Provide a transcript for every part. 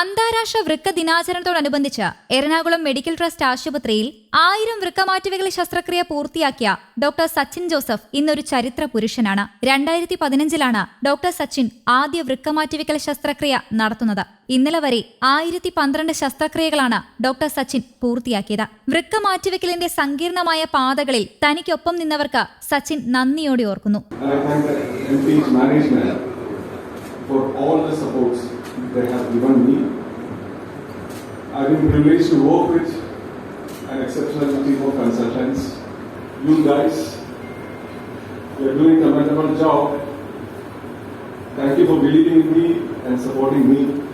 അന്താരാഷ്ട്ര വൃക്ക ദിനാചരണത്തോടനുബന്ധിച്ച് Ernakulam medical trust ആശുപത്രിയിൽ ആയിരം വൃക്ക മാറ്റിവെക്കൽ ശസ്ത്രക്രിയ പൂർത്തിയാക്കിയ ഡോക്ടർ സച്ചിൻ ജോസഫ് ഇന്നൊരു ചരിത്ര പുരുഷനാണ്. രണ്ടായിരത്തി പതിനഞ്ചിലാണ് ഡോക്ടർ സച്ചിൻ ആദ്യ വൃക്ക മാറ്റിവെക്കൽ ശസ്ത്രക്രിയ നടത്തുന്നത്. ഇന്നലെ വരെ ആയിരത്തി പന്ത്രണ്ട് ശസ്ത്രക്രിയകളാണ് ഡോക്ടർ സച്ചിൻ പൂർത്തിയാക്കിയത്. വൃക്ക മാറ്റിവെക്കലിന്റെ സങ്കീർണമായ പാതകളിൽ തനിക്കൊപ്പം നിന്നവർക്ക് സച്ചിൻ നന്ദിയോടെ ഓർക്കുന്നു. They have given me. I've been privileged to work with an exceptional team of consultants. You guys, you're doing a commendable job. Thank you for believing in me and supporting me.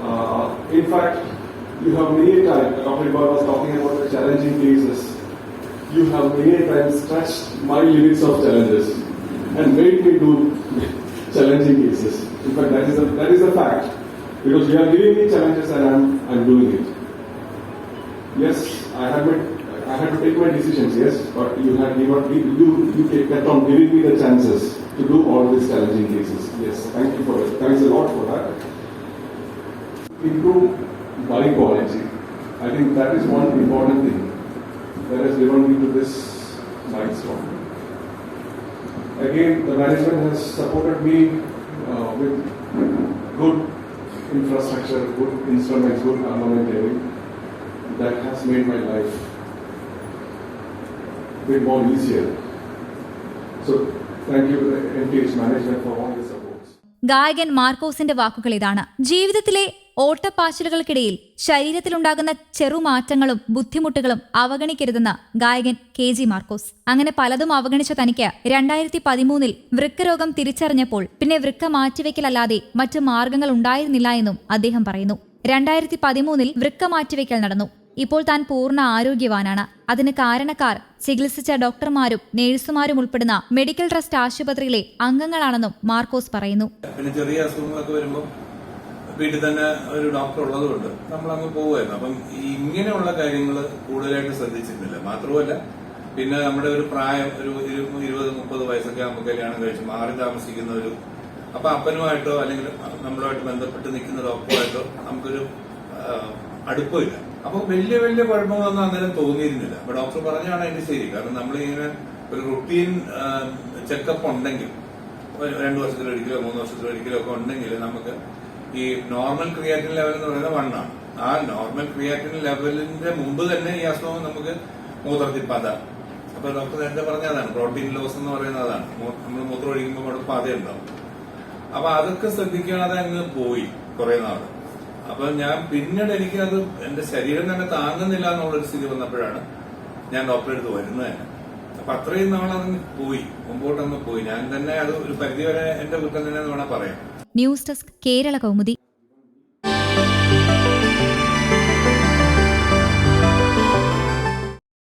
Uh, in fact, you have many times, Dr. Iqbal was talking about the challenging cases you have many times stretched my limits of challenges and made me do challenging cases. In fact, that is a, that is a fact. Because you are giving me challenges and I'm, I'm doing it. Yes, I have my, I had to take my decisions, yes, but you have given, you, you kept on giving me the chances to do all these challenging cases. Yes, thank you for it. Thanks a lot for that. Improve body quality. I think that is one important thing that has driven me to this milestone Again, the management has supported me uh, with good infrastructure, good instruments, good armamentarium. That has made my life a bit more easier. So, thank you to the NTH management for all the supports. ഗായകൻ മാർക്കോസിന്റെ വാക്കുകൾ ഇതാണ് ജീവിതത്തിലെ ഓട്ടപ്പാച്ചിലുകൾക്കിടയിൽ ശരീരത്തിലുണ്ടാകുന്ന ചെറുമാറ്റങ്ങളും ബുദ്ധിമുട്ടുകളും അവഗണിക്കരുതെന്ന് ഗായകൻ K G Markose. അങ്ങനെ പലതും അവഗണിച്ച തനിക്ക് രണ്ടായിരത്തി പതിമൂന്നിൽ വൃക്കരോഗം തിരിച്ചറിഞ്ഞപ്പോൾ പിന്നെ വൃക്ക മാറ്റിവെക്കലല്ലാതെ മറ്റു മാർഗങ്ങൾ ഉണ്ടായിരുന്നില്ല എന്നും അദ്ദേഹം പറയുന്നു. രണ്ടായിരത്തി പതിമൂന്നിൽ വൃക്ക മാറ്റിവെക്കൽ നടന്നു. ഇപ്പോൾ താൻ പൂർണ ആരോഗ്യവാനാണ്. അതിന് കാരണക്കാർ ചികിത്സിച്ച ഡോക്ടർമാരും നേഴ്സുമാരും ഉൾപ്പെടുന്ന മെഡിക്കൽ ട്രസ്റ്റ് ആശുപത്രിയിലെ അംഗങ്ങളാണെന്നും മാർക്കോസ് പറയുന്നു. പിന്നെ ചെറിയ അസുഖങ്ങളൊക്കെ വരുമ്പോൾ വീട്ടിൽ തന്നെ ഒരു ഡോക്ടർ ഉള്ളതുകൊണ്ട് നമ്മൾ അങ്ങ് പോവുമായിരുന്നു. അപ്പം ഇങ്ങനെയുള്ള കാര്യങ്ങൾ കൂടുതലായിട്ട് ശ്രദ്ധിച്ചിരുന്നില്ല. മാത്രമല്ല പിന്നെ നമ്മുടെ ഒരു പ്രായം ഒരു ഇരു- ഇരുപത് മുപ്പത് വയസ്സൊക്കെ ആകുമ്പോൾ കല്യാണം കഴിച്ച് മാറി താമസിക്കുന്ന ഒരു അപ്പൊ അപ്പനുമായിട്ടോ അല്ലെങ്കിൽ നമ്മളുമായിട്ട് ബന്ധപ്പെട്ട് നിൽക്കുന്ന ഡോക്ടറുമായിട്ടോ നമുക്കൊരു അടുപ്പമില്ല. അപ്പൊ വലിയ വലിയ കുഴപ്പങ്ങളൊന്നും അങ്ങനെ തോന്നിയിരുന്നില്ല. അപ്പൊ ഡോക്ടർ പറഞ്ഞാണ് അതിന്റെ ശരി. കാരണം നമ്മളിങ്ങനെ ഒരു റുട്ടീൻ ചെക്കപ്പ് ഉണ്ടെങ്കിൽ രണ്ട് വർഷത്തിലൊരിക്കലോ മൂന്ന് വർഷത്തിലൊരിക്കലോ ഒക്കെ ഉണ്ടെങ്കിൽ നമുക്ക് ഈ നോർമൽ ക്രിയാറ്റിൻ ലെവൽ എന്ന് പറയുന്നത് വൺ ആണ്. ആ നോർമൽ ക്രിയാറ്റിൻ ലെവലിന്റെ മുമ്പ് തന്നെ ഈ അസുഖം നമുക്ക് മൂത്രത്തിൽ പത അപ്പൊ ഡോക്ടർ നേരത്തെ പറഞ്ഞതാണ് പ്രോട്ടീൻ ലോസ് എന്ന് പറയുന്നത് അതാണ്. നമ്മൾ മൂത്രം ഒഴിക്കുമ്പോൾ അവിടെ പത ഉണ്ടാവും. അപ്പൊ അതൊക്കെ ശ്രദ്ധിക്കാതെ അങ്ങ് പോയി കുറെ നാൾ. അപ്പൊ ഞാൻ പിന്നീട് എനിക്കത് എന്റെ ശരീരം തന്നെ താങ്ങുന്നില്ല എന്നുള്ളൊരു സ്ഥിതി വന്നപ്പോഴാണ് ഞാൻ ഡോക്ടറെ അടുത്ത് വരുന്നത് തന്നെ. അപ്പൊ അത്രയും നാളങ്ങ് പോയി. മുമ്പോട്ടങ്ങ് പോയി. ഞാൻ തന്നെ അത് ഒരു പരിധിവരെ എന്റെ കുറ്റം തന്നെ വേണം പറയാം. News desk Kerala Kaumudi.